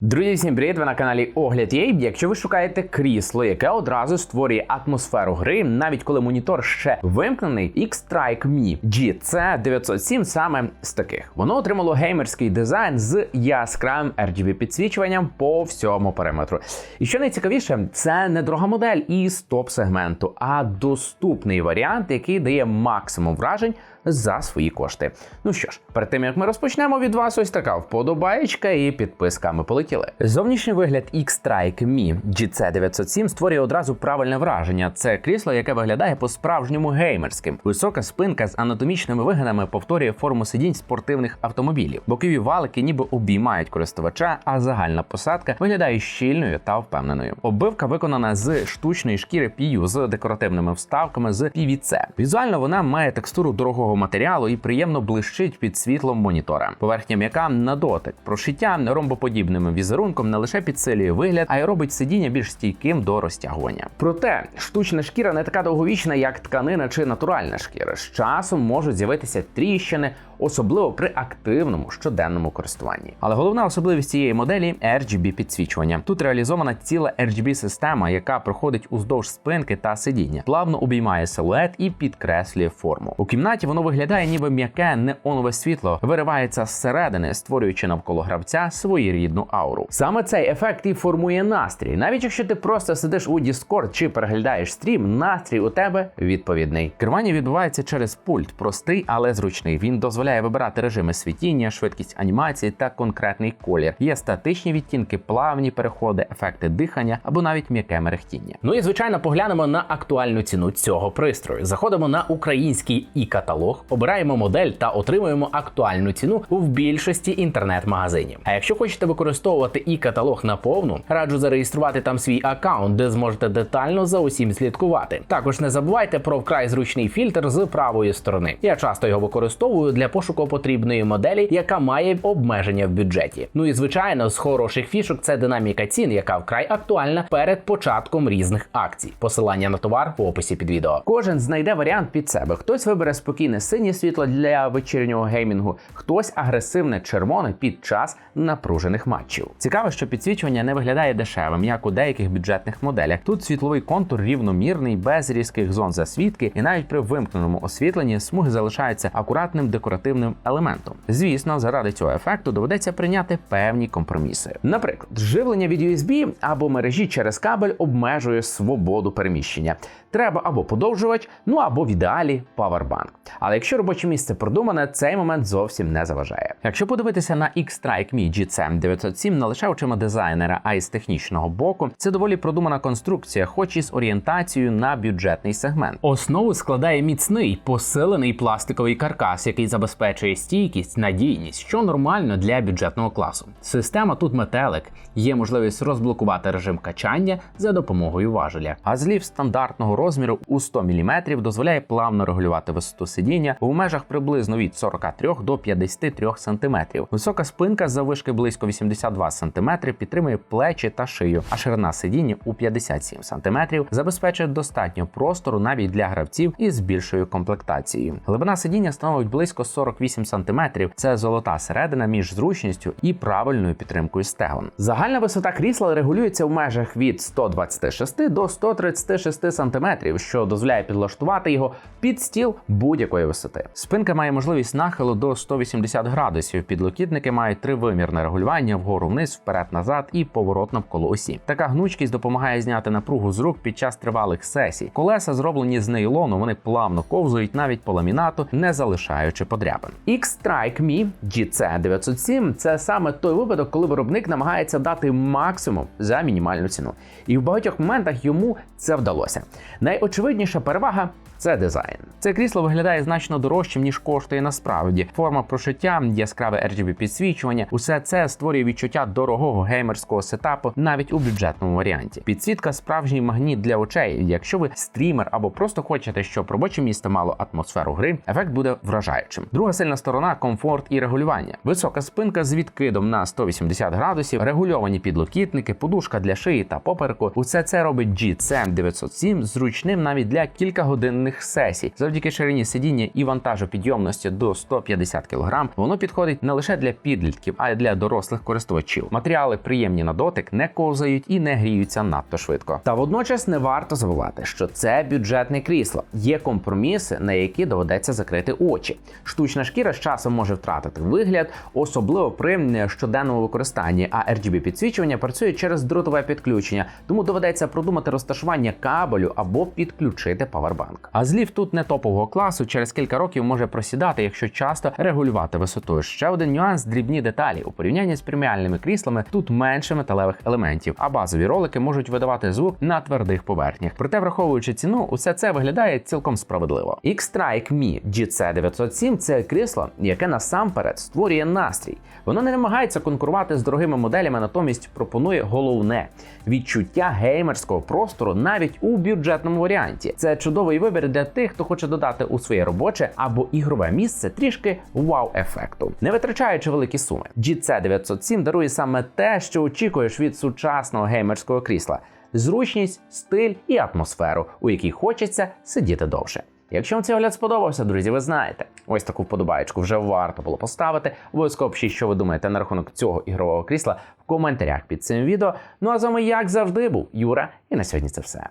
Друзі, всім привіт! Ви на каналі Огляд Є. Якщо ви шукаєте крісло, яке одразу створює атмосферу гри, навіть коли монітор ще вимкнений, X-Strike Mi GC907 саме з таких. Воно отримало геймерський дизайн з яскравим RGB підсвічуванням по всьому периметру. І що найцікавіше, це не дорога модель із топ-сегменту, а доступний варіант, який дає максимум вражень за свої кошти. Ну що ж, перед тим як ми розпочнемо від вас, ось така вподобаєчка і підписка. Ми. Зовнішній вигляд X-Strike Mi GC907 створює одразу правильне враження. Це крісло, яке виглядає по-справжньому геймерським. Висока спинка з анатомічними вигинами повторює форму сидінь спортивних автомобілів. Бокові валики ніби обіймають користувача, а загальна посадка виглядає щільною та впевненою. Оббивка виконана з штучної шкіри PU з декоративними вставками з PVC. Візуально вона має текстуру дорогого матеріалу і приємно блищить під світлом монітора. Поверхня м'яка на дотик. Прошиття ромбоподібним візерунком не лише підсилює вигляд, а й робить сидіння більш стійким до розтягування. Проте штучна шкіра не така довговічна, як тканина чи натуральна шкіра. З часом можуть з'явитися тріщини, особливо при активному щоденному користуванні. Але головна особливість цієї моделі RGB підсвічування. Тут реалізована ціла RGB система, яка проходить уздовж спинки та сидіння, плавно обіймає силует і підкреслює форму. У кімнаті воно виглядає, ніби м'яке неонове світло виривається зсередини, створюючи навколо гравця своєрідну ауру. Саме цей ефект і формує настрій. Навіть якщо ти просто сидиш у Discord чи переглядаєш стрім, настрій у тебе відповідний. Керування відбувається через пульт, простий, але зручний. Він дозволяє вибирати режими світіння, швидкість анімації та конкретний колір. Є статичні відтінки, плавні переходи, ефекти дихання або навіть м'яке мерехтіння. Ну і звичайно, поглянемо на актуальну ціну цього пристрою. Заходимо на український і каталог, обираємо модель та отримуємо актуальну ціну в більшості інтернет-магазинів. А якщо хочете використовувати і каталог наповну, раджу зареєструвати там свій аккаунт, де зможете детально за усім слідкувати. Також не забувайте про вкрай зручний фільтр з правої сторони. Я часто його використовую для пошуку потрібної моделі, яка має обмеження в бюджеті. Ну і звичайно, з хороших фішок це динаміка цін, яка вкрай актуальна перед початком різних акцій. Посилання на товар в описі під відео. Кожен знайде варіант під себе. Хтось вибере спокійне синє світло для вечірнього геймінгу, хтось агресивне червоне під час напружених матчів. Цікаво, що підсвічування не виглядає дешевим, як у деяких бюджетних моделях. Тут світловий контур рівномірний, без різких зон засвітки, і навіть при вимкненому освітленні смуги залишаються акуратним декоративним елементом. Звісно, заради цього ефекту доведеться прийняти певні компроміси. Наприклад, живлення від USB або мережі через кабель обмежує свободу переміщення. Треба або подовжувач, ну або в ідеалі павербанк. Але якщо робоче місце продумане, цей момент зовсім не заважає. Якщо подивитися на X-Strike Mi GC907 не лише очима дизайнера, а й з технічного боку, це доволі продумана конструкція, хоч і з орієнтацією на бюджетний сегмент. Основу складає міцний посилений пластиковий каркас, який забезпечує стійкість, надійність, що нормально для бюджетного класу. Система тут метелик, є можливість розблокувати режим качання за допомогою важеля. А злів стандартного розміру у 100 мм дозволяє плавно регулювати висоту сидіння у межах приблизно від 43 до 53 см. Висока спинка заввишки близько 82 см підтримує плечі та шию, а ширина сидіння у 57 см забезпечує достатньо простору навіть для гравців із більшою комплектацією. Глибина сидіння становить близько 48 см. Це золота середина між зручністю і правильною підтримкою стегон. Загальна висота крісла регулюється в межах від 126 до 136 см, що дозволяє підлаштувати його під стіл будь-якої висоти. Спинка має можливість нахилу до 180 градусів. Підлокітники мають тривимірне регулювання вгору вниз, вперед-назад і поворот навколо осі. Така гнучкість допомагає зняти напругу з рук під час тривалих сесій. Колеса зроблені з нейлону, вони плавно ковзують навіть по ламінату, не залишаючи подряпин. X-Strike Mi GC907 – це саме той випадок, коли виробник намагається дати максимум за мінімальну ціну. І в багатьох моментах йому це вдалося. Найочевидніша перевага це дизайн. Це крісло виглядає значно дорожчим, ніж коштує насправді. Форма прошиття, яскраве RGB підсвічування, усе це створює відчуття дорогого геймерського сетапу навіть у бюджетному варіанті. Підсвітка справжній магніт для очей. Якщо ви стрімер або просто хочете, щоб робоче місце мало атмосферу гри, ефект буде вражаючим. Друга сильна сторона комфорт і регулювання. Висока спинка з відкидом на 180 градусів, регульовані підлокітники, подушка для шиї та попереку. Усе це робить GC907 зручним навіть для кількагодинних сесій. Завдяки ширині сидіння і вантажопідйомності до 150 кг, воно підходить не лише для підлітків, а й для дорослих користувачів. Матеріали приємні на дотик, не ковзають і не гріються надто швидко. Та водночас не варто забувати, що це бюджетне крісло. Є компроміси, на які доведеться закрити очі. Штучна шкіра з часом може втратити вигляд, особливо при щоденному використанні. А RGB підсвічування працює через дротове підключення, тому доведеться продумати розташування кабелю або підключити павербанк. А злів тут не топового класу, через кілька років може просідати, якщо часто регулювати висоту. Ще один нюанс дрібні деталі. У порівнянні з преміальними кріслами тут менше металевих елементів, а базові ролики можуть видавати звук на твердих поверхнях. Проте, враховуючи ціну, усе це виглядає цілком справедливо. X-Strike Mi GC907 – це крісло, яке насамперед створює настрій. Воно не намагається конкурувати з дорогими моделями, натомість пропонує головне відчуття геймерського простору навіть у бюджетному варіанті. Це чудовий вибір для тих, хто хоче додати у своє робоче або ігрове місце трішки вау-ефекту, не витрачаючи великі суми. GC907 дарує саме те, що очікуєш від сучасного геймерського крісла: зручність, стиль і атмосферу, у якій хочеться сидіти довше. Якщо вам цей огляд сподобався, друзі, ви знаєте, ось таку вподобаєчку вже варто було поставити. Обов'язково пишіть, що ви думаєте на рахунок цього ігрового крісла в коментарях під цим відео. Ну а з вами, як завжди, був Юра, і на сьогодні це все.